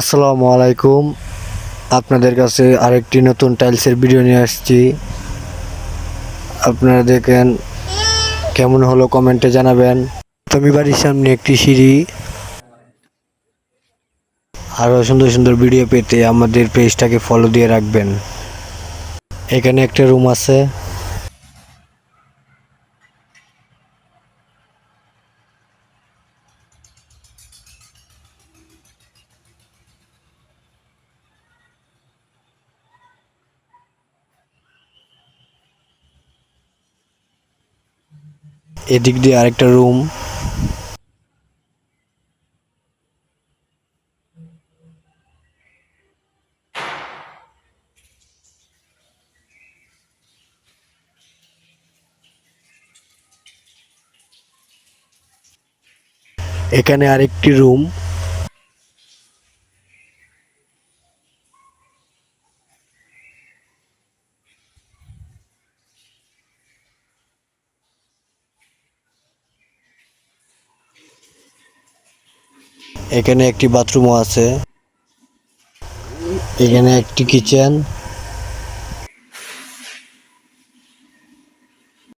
আসসালামু আলাইকুম। আপনাদের কাছে আরেকটি নতুন টাইলসের ভিডিও নিয়ে আসছি। আপনারা দেখেন কেমন হলো কমেন্টে জানাবেন। তুমি বাড়ির সামনে একটি সিঁড়ি। আরও সুন্দর সুন্দর ভিডিও পেতে আমাদের পেজটাকে ফলো দিয়ে রাখবেন। এখানে একটা রুম আছে। এদিক দিয়ে আরেকটা রুম। এখানে আরেকটি রুম। এখানে একটি বাথরুমও আছে। এখানে একটি কিচেন।